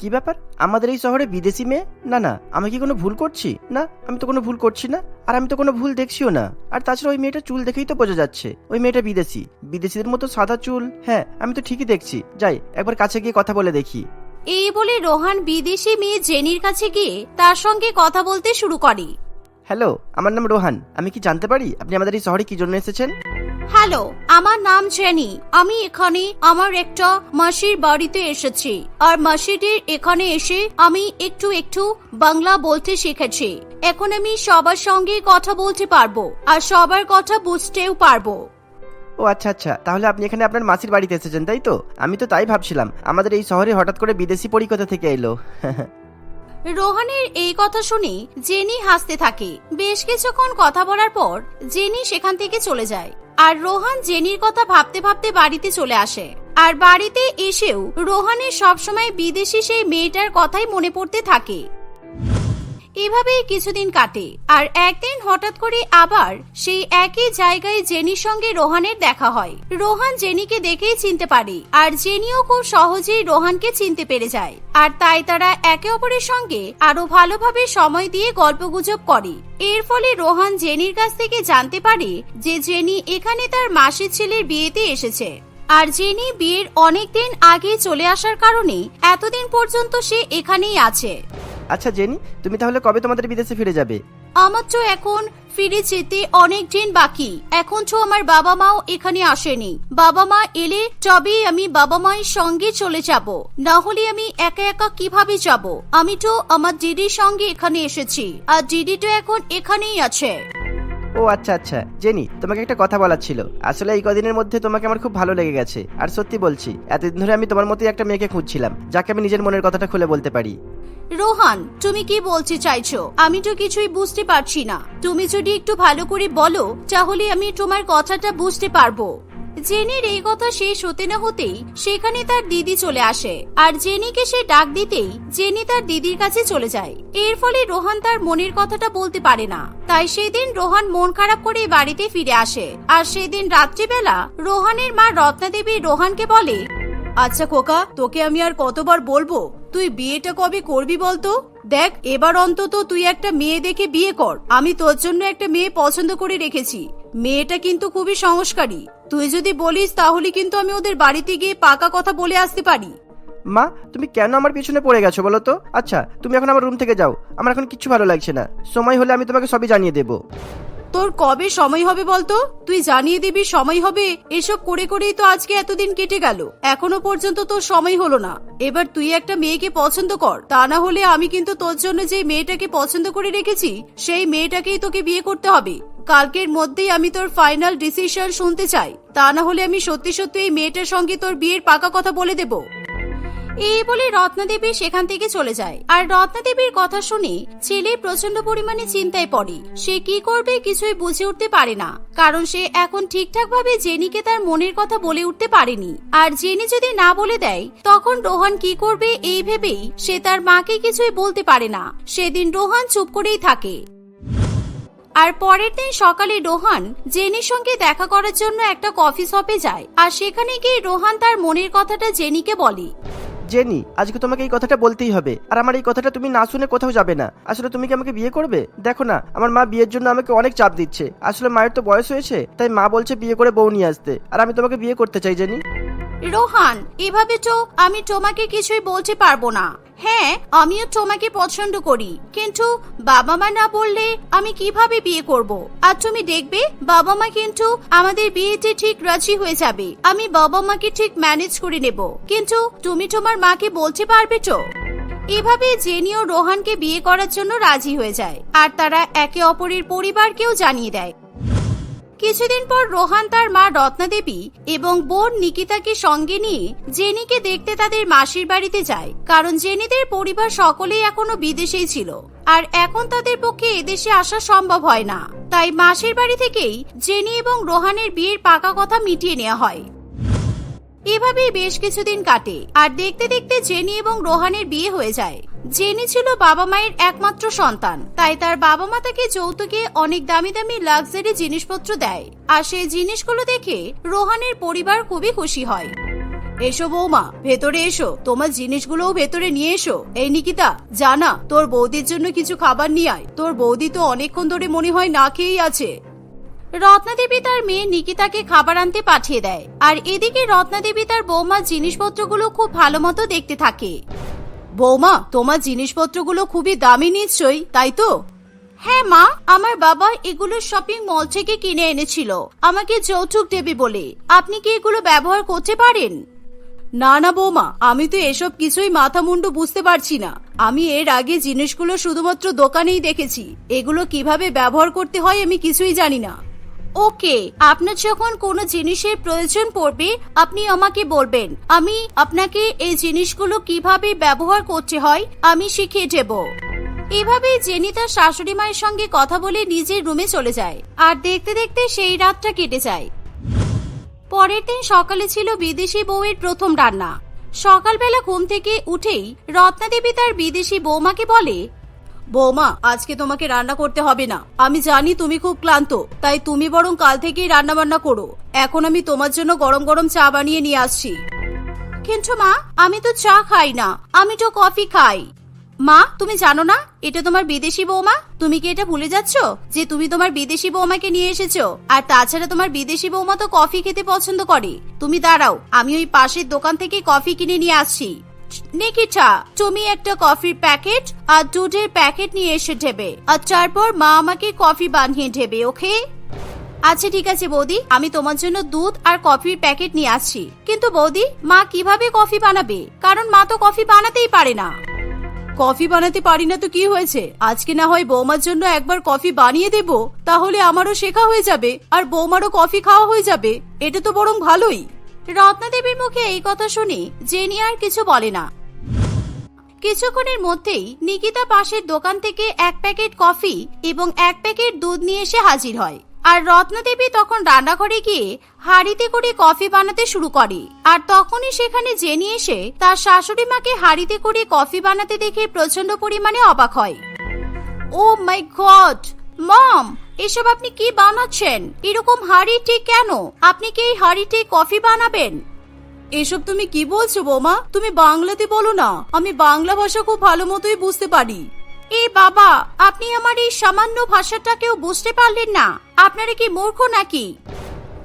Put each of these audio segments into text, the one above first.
কি ব্যাপার? আমাদের এই শহরে বিদেশি মেয়ে? না না, আমি কি কোনো ভুল করছি? না, আমি তো কোনো ভুল করছি না, আর আমি তো কোনো ভুল দেখছিও না। আর তাছাড়া ওই মেয়েটা চুল দেখেই তো বোঝা যাচ্ছে, ওই মেয়েটা বিদেশি। বিদেশিদের মতো সাদা চুল হ্যাঁ আমি তো ঠিকই দেখছি। যাই, একবার কাছে গিয়ে কথা বলে দেখি। এই বলে রোহান বিদেশি মেয়ে জেনির কাছে গিয়ে তার সঙ্গে কথা বলতে শুরু করে। হ্যালো আমার নাম রোহান। আমি কি জানতে পারি আপনি আমাদের এই শহরে কি জন্য এসেছেন? হ্যালো আমার নাম জেনি। আমি এখানে আমার একটা মাসির বাড়িতে এসেছি। আর মাসিটির এখানে এসে আমি একটু একটু বাংলা বলতে শিখেছি। এখন আমি সবার সঙ্গে কথা বলতে পারব আর সবার কথা বুঝতেও পারব। ও আচ্ছা আচ্ছা। তাহলে আপনি এখানে আপনার মাসির বাড়িতে এসেছেন তাই তো? আমি তো তাই ভাবছিলাম। আমাদের এই শহরে হঠাৎ করে বিদেশি পরিকথা থেকে এলো। রোহানের এই কথা শুনে জেনি হাসতে থাকে। বেশ কিছুক্ষণ কথা বলার পর জেনি সেখান থেকে চলে যায়। আর রোহান জেনির কথা ভাবতে ভাবতে বাড়িতে চলে আসে। আর বাড়িতে এসেও রোহানের সবসময় বিদেশি সেই মেয়েটার কথাই মনে পড়তে থাকে। এভাবেই কিছুদিন কাটে। আর একদিন হঠাৎ করে আবার সেই একই জায়গায় জেনির সঙ্গে রোহানের দেখা হয়। রোহান জেনিকে দেখেই চিনতে পারে, আর জেনিও খুব সহজেই রোহানকে চিনতে পেরে যায়। আর তাই তারা একে অপরের সঙ্গে আরও ভালোভাবে সময় দিয়ে গল্পগুজব করে। এর ফলে রোহান জেনির কাছ থেকে জানতে পারে যে জেনি এখানে তার মাসির ছেলের বিয়েতে এসেছে। আর জেনি বিয়ের অনেক দিন আগে চলে আসার কারণে এতদিন পর্যন্ত সে এখানেই আছে। আচ্ছা জেনি, তুমি তাহলে কবে তোমাদের বিদেশে ফিরে যাবে? আমার তো এখন ফিরে যেতে অনেক দিন বাকি। এখন তো আমার বাবা মাও এখানে আসেনি। বাবা মা এলে তবে আমি বাবা মায়ের সঙ্গে চলে যাব। না হলে আমি একা একা কীভাবে যাব? আমি তো আমার দিদির সঙ্গে এখানে এসেছি। আর দিদি তো এখন এখানেই আছে। ও আচ্ছা আচ্ছা। জেনি, তোমাকে একটা কথা বলার ছিল। আসলে এই কদিনের মধ্যে তোমাকে আমার খুব ভালো লেগে গেছে। আর সত্যি বলছি, এতদিন ধরে আমি তোমার মতোই একটা মেয়েকে খুঁজছিলাম, যাকে আমি নিজের মনের কথাটা খুলে বলতে পারি। রোহান, তুমি কি বলছি চাইছো? আমি তো কিছুই বুঝতে পারছি না। তুমি যদি একটু ভালো করে বলো, তাহলে আমি তোমার কথাটা বুঝতে পারব। জেনির এই কথা শেষ হতে না হতেই সেখানে তার দিদি চলে আসে। আর জেনিকে সে ডাক দিতেই জেনি তার দিদির কাছে চলে যায়। এর ফলে রোহান তার মনের কথাটা বলতে পারে না। তাই সেদিন রোহান মন খারাপ করে বাড়িতে ফিরে আসে। আর সেদিন রাত্রিবেলা রোহানের মা রত্নাদেবী রোহানকে বলে আচ্ছা খোকা, তোকে আমি আর কতবার বলব? তুই বিয়েটা কবে করবি বলতো? দেখ, এবার অন্তত তুই একটা মেয়ে দেখে বিয়ে কর। আমি তোর জন্য একটা মেয়ে পছন্দ করে রেখেছি। মেয়েটা কিন্তু খুবই সংস্কারী। তুই যদি বলিস তাহলে কিন্তু আমি ওদের বাড়িতে গিয়ে পাকা কথা বলে আসতে পারি। মা, তুমি কেন আমার পিছনে পড়ে গেছো বলো তো? আচ্ছা তুমি এখন আমার রুম থেকে যাও। আমার এখন কিছু ভালো লাগছে না। সময় হলে আমি তোমাকে সবই জানিয়ে দেবো। তোর কবে সময় হবে বলতো? তুই জানিয়ে দিবি সময় হবে? এসব করে করেই তো আজকে এতদিন কেটে গেল। এখনও পর্যন্ত তোর সময় হলো না। এবার তুই একটা মেয়েকে পছন্দ কর। তা না হলে আমি কিন্তু তোর জন্য যে মেয়েটাকে পছন্দ করে রেখেছি, সেই মেয়েটাকেই তোকে বিয়ে করতে হবে। কালকের মধ্যেই আমি তোর ফাইনাল ডিসিশন শুনতে চাই। তা না হলে আমি সত্যি সত্যি এই মেয়েটার সঙ্গে তোর বিয়ের পাকা কথা বলে দেবো। এই বলে রত্নাদেবী সেখান থেকে চলে যায়। আর রত্নাদেবীর কথা শুনে ছেলে প্রচণ্ড পরিমাণে চিন্তায় পড়ে। সে কি করবে কিছুই বুঝে উঠতে পারে না। কারণ সে এখন ঠিকঠাক ভাবে জেনিকে তার মনের কথা বলে উঠতে পারেনি। আর জেনি যদি না বলে দেয়, তখন রোহান কি করবে এই ভেবেই সে তার মাকে কিছুই বলতে পারে না। সেদিন রোহান চুপ করেই থাকে। আর পরের দিন সকালে রোহান জেনির সঙ্গে দেখা করার জন্য একটা কফি শপে যায়। আর সেখানে গিয়ে রোহান তার মনের কথাটা জেনিকে বলে। জেনি, আজকে তোমাকে এই কথাটা বলতেই হবে। আর আমার এই কথাটা তুমি না শুনে কোথাও যাবে না। আসলে তুমি কি আমাকে বিয়ে করবে? দেখো না, আমার মা বিয়ের জন্য আমাকে অনেক চাপ দিচ্ছে। আসলে মায়ের তো বয়স হয়েছে, তাই মা বলছে বিয়ে করে বউ নিয়ে আসতে। আর আমি তোমাকে বিয়ে করতে চাই, জেনি। রোহান, এভাবে চোখ আমি তোমাকে কিছুই বলতে পারব না। হ্যাঁ আমিও তোমাকে পছন্দ করি। কিন্তু বাবা মা না বললে আমি কীভাবে বিয়ে করব? আর তুমি দেখবে বাবা মা কিন্তু আমাদের বিয়েতে ঠিক রাজি হয়ে যাবে। আমি বাবা মাকে ঠিক ম্যানেজ করে নেব। কিন্তু তুমি তোমার মাকে বলতে পারবে তো? এভাবে জেনিও রোহানকে বিয়ে করার জন্য রাজি হয়ে যায়। আর তারা একে অপরের পরিবারকেও জানিয়ে দেয়। কিছুদিন পর রোহান তার মা রত্নাদেবী এবং বোন নিকিতাকে সঙ্গে নিয়ে জেনিকে দেখতে তাদের মাসির বাড়িতে যায়। কারণ জেনিদের পরিবার সকলেই এখনও বিদেশেই ছিল। আর এখন তাদের পক্ষে এদেশে আসা সম্ভব হয় না। তাই মাসির বাড়ি থেকেই জেনি এবং রোহানের বিয়ের পাকা কথা মিটিয়ে নেওয়া হয়। এভাবেই বেশ কিছুদিন কাটে, আর দেখতে দেখতে জেনি এবং রোহানের বিয়ে হয়ে যায়। জেনি ছিল বাবা মায়ের একমাত্র সন্তান, তাই তার বাবা মা তাকে যৌতুকে অনেক দামি দামি লাক্সারি জিনিসপত্র দেয়, আর সেই জিনিসগুলো দেখে রোহানের পরিবার খুবই খুশি হয়। এসো বৌমা, ভেতরে এসো, তোমার জিনিসগুলোও ভেতরে নিয়ে এসো। এই নিকিতা, জানা, তোর বৌদির জন্য কিছু খাবার নিয়ে আয়। তোর বৌদি তো অনেকক্ষণ ধরে মনে হয় না খেয়েই আছে। রত্নাদেবী তার মেয়ে নিকিতাকে খাবার আনতে পাঠিয়ে দেয়। আর এদিকে রত্নাদেবী তার বৌমার জিনিসপত্রগুলো খুব ভালো মতো দেখতে থাকে। বৌমা, তোমার জিনিসপত্রগুলো খুবই দামি নিশ্চয়ই, তাই তো? হ্যাঁ মা, আমার বাবা এগুলো শপিং মল থেকে কিনে এনেছিল। আমাকে যৌতুক দেবে বলে। আপনি কি এগুলো ব্যবহার করতে পারেন? না না বৌমা, আমি তো এসব কিছুই মাথা মুন্ডু বুঝতে পারছি না। আমি এর আগে জিনিসগুলো শুধুমাত্র দোকানেই দেখেছি। এগুলো কীভাবে ব্যবহার করতে হয় আমি কিছুই জানি না। ওকে, আপনার যখন কোনো জিনিসের প্রয়োজন পড়বে, আপনি আমাকে বলবেন। আমি আপনাকে এই জিনিসগুলো কীভাবে ব্যবহার করতে হয়, আমি শিখিয়ে দেব। এভাবে জেনি তার শাশুড়ি মায়ের সঙ্গে কথা বলে নিজের রুমে চলে যায়। আর দেখতে দেখতে সেই রাতটা কেটে যায়। পরের দিন সকালে ছিল বিদেশি বউয়ের প্রথম রান্না। সকালবেলা ঘুম থেকে উঠেই রত্নাদেবী তার বিদেশি বৌমাকে বলে বৌমা, আজকে তোমাকে রান্না করতে হবে না। আমি জানি তুমি খুব ক্লান্ত, তাই তুমি বরং কাল থেকেই রান্না বান্না করো। এখন আমি তোমার জন্য গরম গরম চা বানিয়ে নিয়ে আসছি। কিন্তু মা, আমি তো চা খাই না, আমি তো কফি খাই। মা, তুমি জানো না, এটা তোমার বিদেশি বৌমা? তুমি কি এটা ভুলে যাচ্ছ যে তুমি তোমার বিদেশি বৌমাকে নিয়ে এসেছ? আর তাছাড়া তোমার বিদেশি বৌমা তো কফি খেতে পছন্দ করে। তুমি দাঁড়াও, আমি ওই পাশের দোকান থেকে কফি কিনে নিয়ে আসছি। নিকিতা, তুমি একটা কফির প্যাকেট আর দুধের প্যাকেট নিয়ে এসে দেবে আর তারপর মা আমাকে কফি বানিয়ে দেবে ওকে? আচ্ছা ঠিক আছে বৌদি, আমি তোমার জন্য দুধ আর কফির প্যাকেট নিয়ে আসছি। কিন্তু বৌদি, মা কীভাবে কফি বানাবে? কারণ মা তো কফি বানাতেই পারে না। কফি বানাতে পারি না তো কি হয়েছে? আজকে না হয় বৌমার জন্য একবার কফি বানিয়ে দেব, তাহলে আমারও শেখা হয়ে যাবে, আর বৌমারও কফি খাওয়া হয়ে যাবে, এটা তো বরং ভালোই। রত্নাদেবীর মুখে এই কথা শুনে জেনি আর কিছু বলে না। কিছুক্ষণের মধ্যেই নিকিতা পাশের দোকান থেকে এক প্যাকেট কফি এবং এক প্যাকেট দুধ নিয়ে এসে হাজির হয়। আর রত্নদেবী তখন রান্নাঘরে গিয়ে হাড়িতে করে কফি বানাতে শুরু করে। আর তখনই সেখানে জেনি এসে তার শাশুড়ি মাকে হাড়িতে করে কফি বানাতে দেখে প্রচণ্ড পরিমাণে অবাক হয়। ও মাই গড মম এসব আপনি কি বানাচ্ছেন? এরকম হাড়িটি কেন? আপনি কি এই হাড়িটি কফি বানাবেন? এসব তুমি কি বলছো বৌমা? তুমি বাংলাতে বলো না। আমি বাংলা ভাষা খুব ভালো মতোই বুঝতে পারি। এ বাবা, আপনি আমার এই সামান্য ভাষাটাকেও বুঝতে পারলেন না। আপনারা কি মূর্খ নাকি?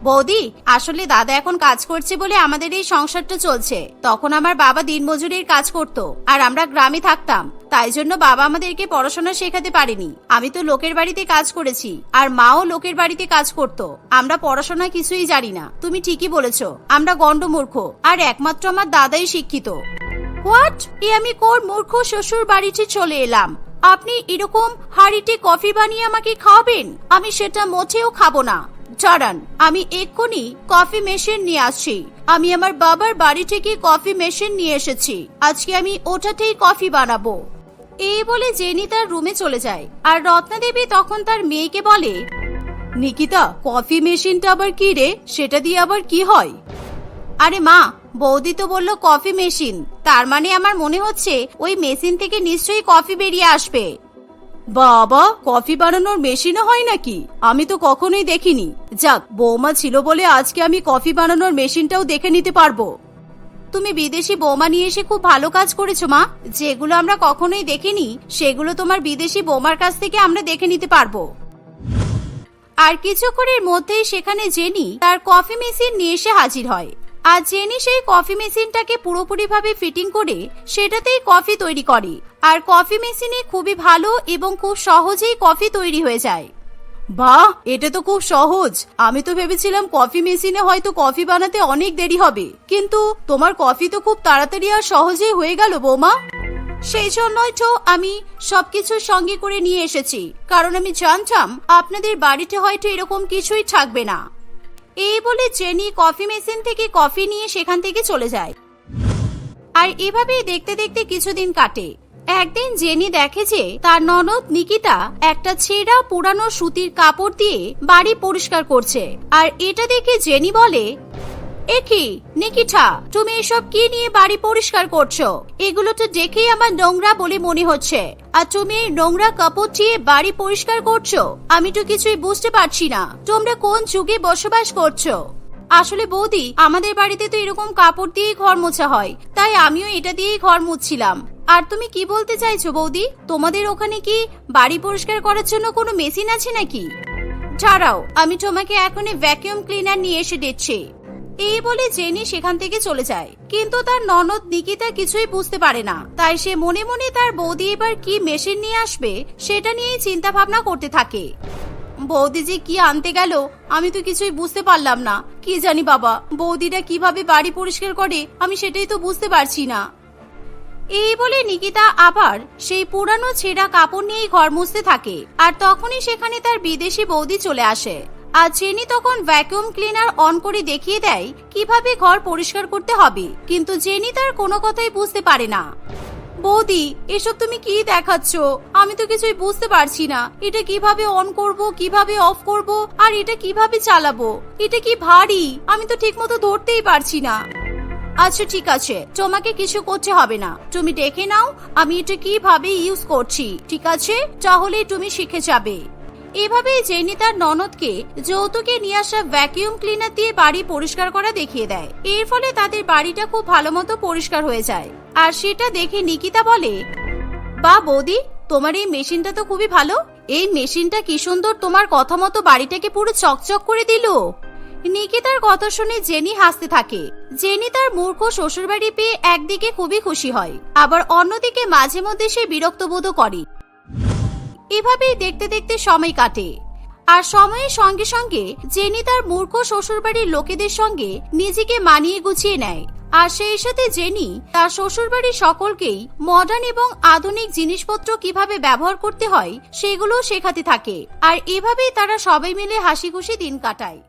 বৌদি, আসলে দাদা এখন কাজ করছে বলে আমাদের এই সংসারটা চলছে। তখন আমার বাবা দিনমজুরির কাজ করত, আর আমরা গ্রামে থাকতাম। তাই জন্য বাবা আমাদেরকে পড়াশোনা শেখাতে পারেনি। আমি তো লোকের বাড়িতে কাজ করেছি, আর মাও লোকের বাড়িতে কাজ করত। আমরা পড়াশোনা কিছুই জানি না। তুমি ঠিকই বলেছ, আমরা গন্ডমূর্খ আর একমাত্র আমার দাদাই শিক্ষিত। হোয়াট? এ আমি কোর মূর্খ শ্বশুর বাড়িতে চলে এলাম। আপনি এরকম হাড়িতে কফি বানিয়ে আমাকে খাওয়াবেন? আমি সেটা মোটেও খাব না। চড়ান, আমি এক্ষুনি কফি মেশিন নিয়ে আসছি। আমি আমার বাবার বাড়ি থেকে কফি মেশিন নিয়ে এসেছি। আজকে আমি ওটাতেই কফি বানাবো। এই বলে জেনি তার রুমে চলে যায়, আর রত্নাদেবী তখন তার মেয়েকে বলে, নিকিতা, কফি মেশিনটা আবার কি রে? সেটা দিয়ে আবার কি হয়? আরে মা, বৌদি তো বলল কফি মেশিন। তার মানে আমার মনে হচ্ছে ওই মেশিন থেকে নিশ্চয়ই কফি বেরিয়ে আসবে। বাবা, কফি বানানোর মেশিনও হয় নাকি? আমি তো কখনোই দেখিনি। যাক, বৌমা ছিল বলে আজকে আমি কফি বানানোর মেশিনটাও দেখে নিতে পারব। তুমি বিদেশি বৌমা নিয়ে এসে খুব ভালো কাজ করেছ, মা। যেগুলো আমরা কখনোই দেখিনি, সেগুলো তোমার বিদেশি বৌমার কাছ থেকে আমরা দেখে নিতে পারব। আর কিছুক্ষণের মধ্যেই সেখানে জেনি তার কফি মেশিন নিয়ে এসে হাজির হয়। আর জেনি সেই কফি মেশিনটাকে পুরোপুরিভাবে ফিটিং করে সেটাতেই কফি তৈরি করে। আর কফি মেশিনে খুবই ভালো এবং খুব সহজেই কফি তৈরি হয়ে যায়। বাহ, এটা তো খুব সহজ। আমি তো ভেবেছিলাম কফি মেশিনে হয়তো কফি বানাতে অনেক দেরি হবে। কিন্তু তোমার কফি তো খুব তাড়াতাড়ি আর সহজেই হয়ে গেল, বৌমা। সেই জন্যই তো আমি সবকিছু সঙ্গে করে নিয়ে এসেছি। কারণ আমি জানতাম আপনাদের বাড়িতে হয়তো এরকম কিছুই থাকবে না। এই বলে জেনি কফি মেশিন থেকে কফি নিয়ে সেখান থেকে চলে যায়। আর এভাবেই দেখতে দেখতে কিছুদিন কাটে। একদিন জেনি দেখে যে তার ননদ নিকিতা একটা ছেঁড়া পুরানো সুতির কাপড় দিয়ে বাড়ি পরিষ্কার করছে। আর এটা দেখে জেনি বলে একি নিকিতা, তুমি এসব কি নিয়ে বাড়ি পরিষ্কার করছ? এগুলো তো দেখেই আমার নোংরা বলে মনে হচ্ছে। আর তুমি এই নোংরা কাপড় দিয়ে বাড়ি পরিষ্কার করছ? আমি তো কিছুই বুঝতে পারছি না। তোমরা কোন যুগে বসবাস করছ? আসলে বৌদি, আমাদের বাড়িতে তো এরকম কাপড় দিয়েই ঘর মোছা হয়। তাই আমিও এটা দিয়েই ঘর মুছছিলাম। আর তুমি কি বলতে চাইছো বৌদি? তোমাদের ওখানে কি বাড়ি পরিষ্কার করার জন্য কোনো মেশিন আছে নাকি? ছাড়াও আমি তোমাকে এখনই ভ্যাকিউম ক্লিনার নিয়ে এসে দিচ্ছি। এই বলে জেনি সেখান থেকে চলে যায়। কিন্তু তার ননদ নিকিতা কিছুই বুঝতে পারে না। তাই সে মনে মনে তার বৌদি এবার কি মেশিন নিয়ে আসবে, সেটা নিয়েই চিন্তা ভাবনা করতে থাকে। বৌদি যে কি আনতে গেল, আমি তো কিছুই বুঝতে পারলাম না। কি জানি বাবা, বৌদিটা কীভাবে বাড়ি পরিষ্কার করে, আমি সেটাই তো বুঝতে পারছি না। এই বলে নিকিতা আবার সেই পুরানো ছেঁড়া কাপড় নিয়েই ঘর মুছতে থাকে। আর তখনই সেখানে তার বিদেশি বৌদি চলে আসে। আর জেনি তখন ভ্যাকুয়াম ক্লিনার অন করে দেখিয়ে দেয় কীভাবে ঘর পরিষ্কার করতে হবে। কিন্তু জেনি তার কোনো কথাই বুঝতে পারে না। বৌদি, এসব তুমি কি দেখাচ্ছ? আমি তো কিছুই বুঝতে পারছি না। এটা কীভাবে অন করব, কীভাবে অফ করব, আর এটা কীভাবে চালাবো? এটা কি ভারী? আমি তো ঠিকমতো ধরতেই পারছি না। আচ্ছা ঠিক আছে। তোমাকে কিছু করতে হবে না। তুমি দেখে নাও আমি এটা কীভাবে ইউজ করছি, ঠিক আছে? তাহলে তুমি শিখে যাবে। এভাবেই জেনি তার ননদকে যৌতুকে নিয়ে আসা ভ্যাকিউম ক্লিনার দিয়ে বাড়ি পরিষ্কার করা দেখিয়ে দেয়। এর ফলে তাদের বাড়িটা খুব ভালো মতো পরিষ্কার হয়ে যায়। আর সেটা দেখে নিকিতা বলে, বা বৌদি, তোমার এই মেশিনটা তো খুবই ভালো। এই মেশিনটা কি সুন্দর তোমার কথা মতো বাড়িটাকে পুরো চকচক করে দিল? নিকিতার কথা শুনে জেনি হাসতে থাকে। জেনি তার মূর্খ শ্বশুরবাড়ি পেয়ে একদিকে খুবই খুশি হয়। আবার অন্যদিকে মাঝে মধ্যে সে বিরক্ত বোধও করে। এভাবেই দেখতে দেখতে সময় কাটে। আর সময়ের সঙ্গে সঙ্গে জেনি তার মূর্খ শ্বশুরবাড়ির লোকেদের সঙ্গে নিজেকে মানিয়ে গুছিয়ে নেয়। আর সেই সাথে জেনি তার শ্বশুরবাড়ির সকলকেই মডার্ন এবং আধুনিক জিনিসপত্র কীভাবে ব্যবহার করতে হয় সেগুলো শেখাতে থাকে। আর এভাবেই তারা সবাই মিলে হাসি খুশি দিন কাটায়।